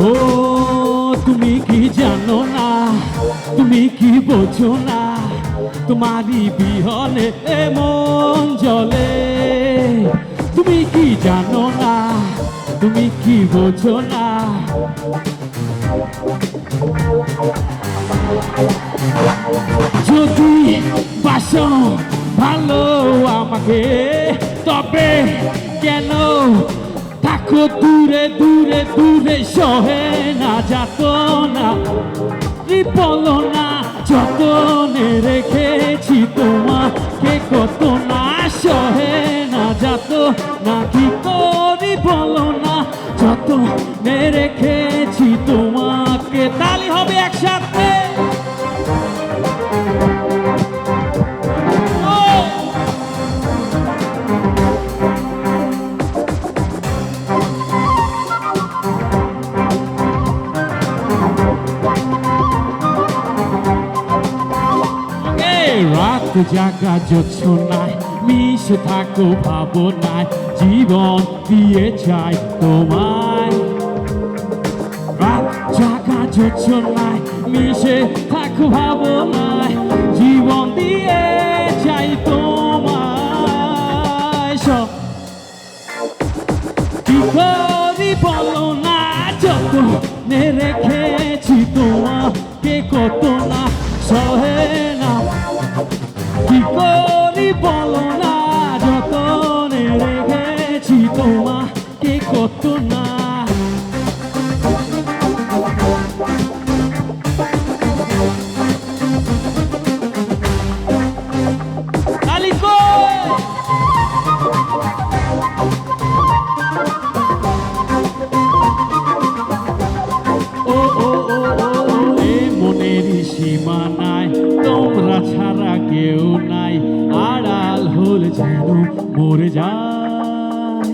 ও তুমি কি জানো না? তুমি কি বোঝো না? তোমারই বিহনে এ মন জলে তুমি কি বোঝো না? যদি বাসো ভালো আমাকে, তবে কেন থাকো দূরে দূরে দূরে, সহে না, যাত না। বলো না, যতনে রেখেছি তোমাকে, কত না, সহে না, যাত না, কি করি বলো না? যতনে রেখেছি তোমাকে তালি হবে একসাথে। রাত জাগা জোছনায় মিশে থাকো ভাবনায় জীবন দিয়ে চাই তোমায়। রাত মিশে থাকো ভাবনায় জীবন দিয়ে চাই তোমায়। বলো না যত রেখেছি তোমাকে কত মনেরই সীমানায়, তোমরা ছাড়া কেউ নাই। আড়াল হল যেন মরে যায়।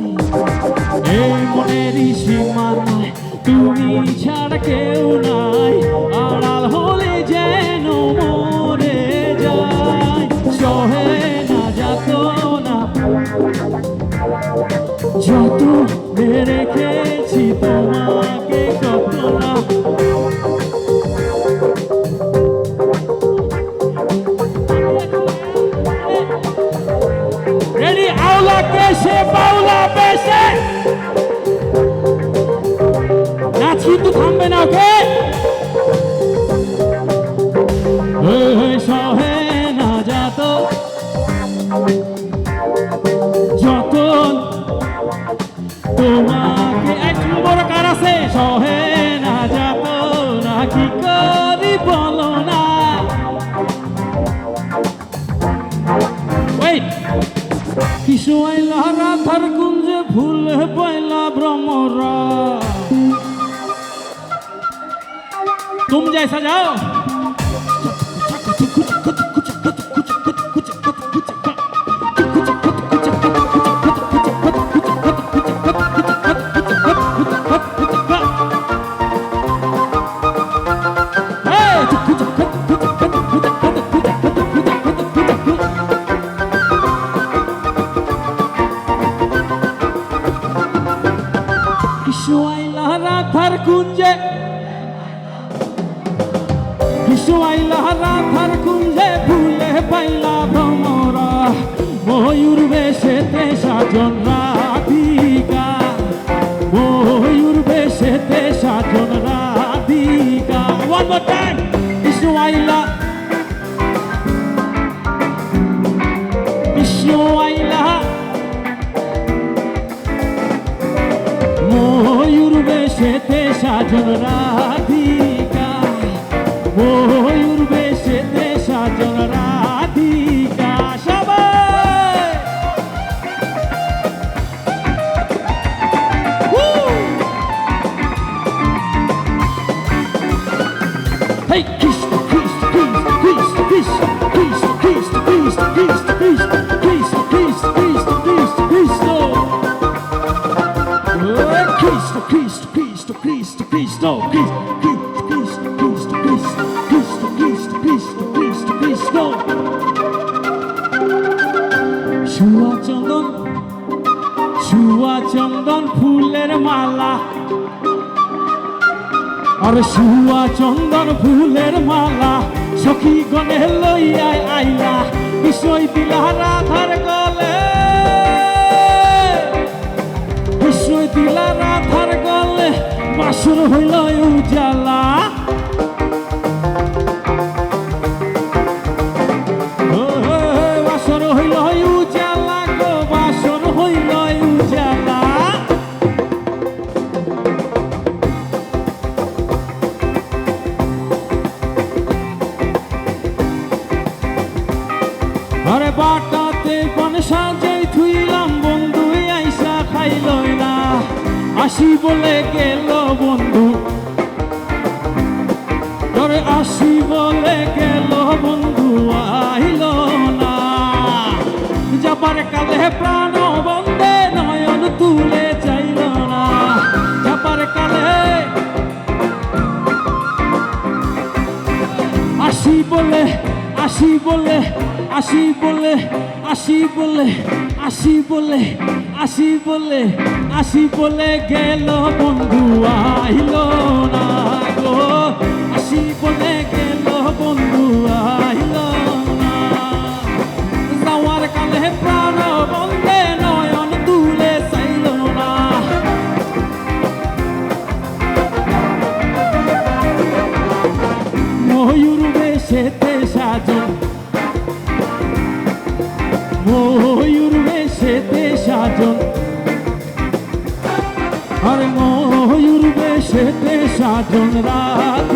এই মনেরই সীমানায় তুমি ছাড়া কেউ নাই। কিন্তু থামবে না ওকে সহে না যাত তোমাকে একটু বড় কার আছে? সহে না যাত, না কি করি বলো না। কিশো আইলা রাধার কুঞ্জে ফুল পয়লা ভ্রমরা तुम जैसा जाओ কিশোয়াইলা রাধার কুঞ্জে কিশোয়াইলা রাধার কুঞ্জে ভুলে পাইলা ভ্রমরা। ময়ূর বেশেতে সাজন রাধিকা। ময়ূর বেশেতে সাজন রাধিকা। মোর টাইম কিশোয়াইলা কিশোয়াইলা ময়ূর বেশেতে সাজন রাধিকা চন্দন ফুলের মালা। আর শুয়া চন্দন ফুলের মালা সখী গনে লইয়া আইলা। বিষয় দিলা রাধার গলে। বিষয় দিলা রাধার গলে, বাসুর হইল আসি বলে গেল বন্ধু। আরে আসি বলে গেল বন্ধু, আহিল না। যাবার কালে প্রাণ বন্দে, নয়ন তুলে চাইল না। যাবার কালে আসি বলে আসি বলে আসি বলে আসি বলে আসি বলে আসি বলে। আসি বলে গেল, বন্ধু আইল না গো। আসি বলে গেল, বন্ধু আইল না। যাওয়ার কালে প্রাণ বন্ধে নয়ন তুলে চাইল না। ময়ূর বেশেতে ময়ূর বেশেতে সাজন রাধিকা